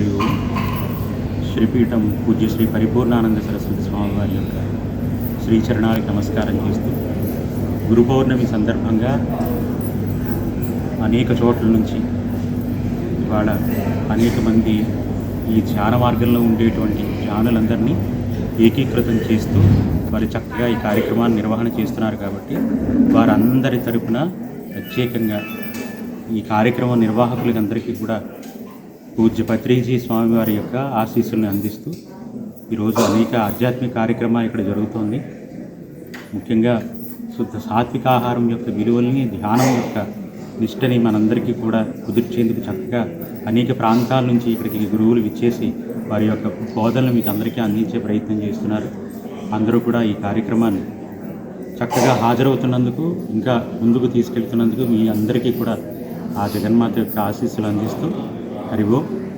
మరియు శ్రీపీఠం పూజ్య శ్రీ పరిపూర్ణానంద సరస్వతి స్వామి వారి యొక్క శ్రీచరణాలకు నమస్కారం చేస్తూ గురు పౌర్ణమి సందర్భంగా అనేక చోట్ల నుంచి ఇవాళ అనేక మంది ఈ ధ్యాన మార్గంలో ఉండేటువంటి ధ్యానులందరినీ ఏకీకృతం చేస్తూ వారు చక్కగా ఈ కార్యక్రమాన్ని నిర్వహణ చేస్తున్నారు కాబట్టి వారందరి తరపున ప్రత్యేకంగా ఈ కార్యక్రమ నిర్వాహకులందరికీ కూడా పూజ్య పత్రిజీ స్వామి వారి యొక్క ఆశీస్సులను అందిస్తూ ఈరోజు అనేక ఆధ్యాత్మిక కార్యక్రమాలు ఇక్కడ జరుగుతోంది. ముఖ్యంగా శుద్ధ సాత్విక ఆహారం యొక్క విలువల్ని ధ్యానం యొక్క నిష్టని మనందరికీ కూడా కుదిర్చేందుకు చక్కగా అనేక ప్రాంతాల నుంచి ఇక్కడికి గురువులు విచ్చేసి వారి యొక్క బోధనలు మీకు అందరికీ అందించే ప్రయత్నం చేస్తున్నారు. అందరూ కూడా ఈ కార్యక్రమాన్ని చక్కగా హాజరవుతున్నందుకు ఇంకా ముందుకు తీసుకెళ్తున్నందుకు మీ అందరికీ కూడా ఆ జగన్మాత యొక్క ఆశీస్సులు అందిస్తూ 그리고